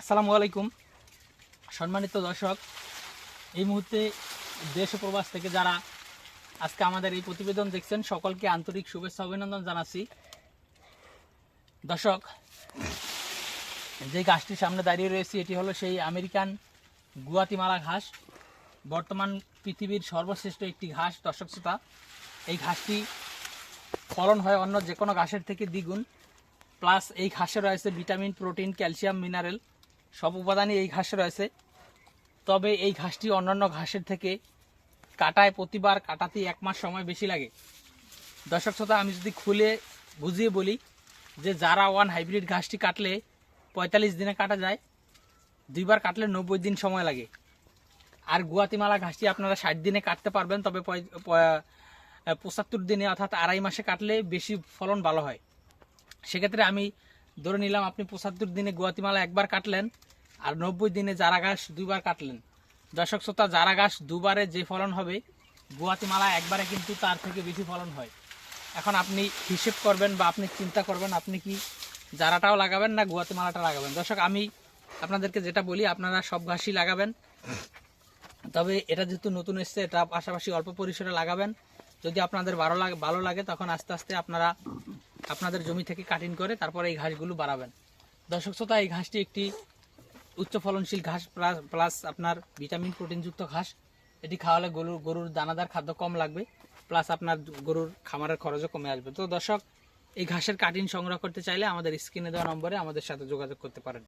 আসসালামু আলাইকুম। সম্মানিত দর্শক, এই মুহূর্তে দেশ প্রবাস থেকে যারা আজকে আমাদের এই প্রতিবেদন দেখছেন, সকলকে আন্তরিক শুভেচ্ছা অভিনন্দন জানাচ্ছি। দর্শক, যে গাছটির সামনে দাঁড়িয়ে রয়েছে, এটি হলো সেই আমেরিকান গুয়াতিমালা ঘাস। বর্তমান পৃথিবীর সর্বশ্রেষ্ঠ একটি ঘাস, দর্শক শ্রোতা, এই ঘাসটি ফলন হয় অন্য যে কোনো ঘাসের থেকে দ্বিগুণ। প্লাস এই ঘাসে রয়েছে ভিটামিন, প্রোটিন, ক্যালসিয়াম, মিনারেল। সব উপাদানই এই ঘাসে রয়েছে। তবে এই ঘাসটি অন্যান্য ঘাসের থেকে কাটায় প্রতিবার কাটাতে এক মাস সময় বেশি লাগে। দর্শক শ্রোতা, আমি যদি খুলে বুঝিয়ে বলি যে যারা ওয়ান হাইব্রিড ঘাসটি কাটলে পঁয়তাল্লিশ দিনে কাটা যায়, দুইবার কাটলে নব্বই দিন সময় লাগে। আর গুয়াতিমালা ঘাসটি আপনারা ষাট দিনে কাটতে পারবেন, তবে পঁচাত্তর দিনে অর্থাৎ আড়াই মাসে কাটলে বেশি ফলন ভালো হয়। সেক্ষেত্রে আমি ধরে নিলাম আপনি পঁচাত্তর দিনে গুয়াতিমালা একবার কাটলেন আর নব্বই দিনে জারা ঘাস দুইবার কাটলেন। দর্শক শ্রোতা জারা ঘাস দুবারে যে ফলন হবে, গুয়াতিমালা একবারে কিন্তু তার থেকে বেশি ফলন হয়। এখন আপনি হিসেব করবেন বা আপনি চিন্তা করবেন, আপনি কি জারাটাও লাগাবেন না গুয়াতিমালাটা লাগাবেন? দর্শক, আমি আপনাদেরকে যেটা বলি, আপনারা সব ঘাসই লাগাবেন। তবে এটা যেহেতু নতুন এসছে, এটা পাশাপাশি অল্প পরিসরে লাগাবেন। যদি আপনাদের ভালো লাগে ভালো লাগে, তখন আস্তে আস্তে আপনারা আপনাদের জমি থেকে কাটিং করে তারপরে এই ঘাসগুলো বাড়াবেন। দর্শক শ্রোতা, এই ঘাসটি একটি উচ্চ ফলনশীল ঘাস, প্লাস প্লাস আপনার ভিটামিন প্রোটিনযুক্ত ঘাস। এটি খাওয়ালে গরুর গরুর দানাদার খাদ্য কম লাগবে, প্লাস আপনার গরুর খামারের খরচও কমে আসবে। তো দর্শক, এই ঘাসের কাটিং সংগ্রহ করতে চাইলে আমাদের স্ক্রিনে দেওয়া নম্বরে আমাদের সাথে যোগাযোগ করতে পারেন।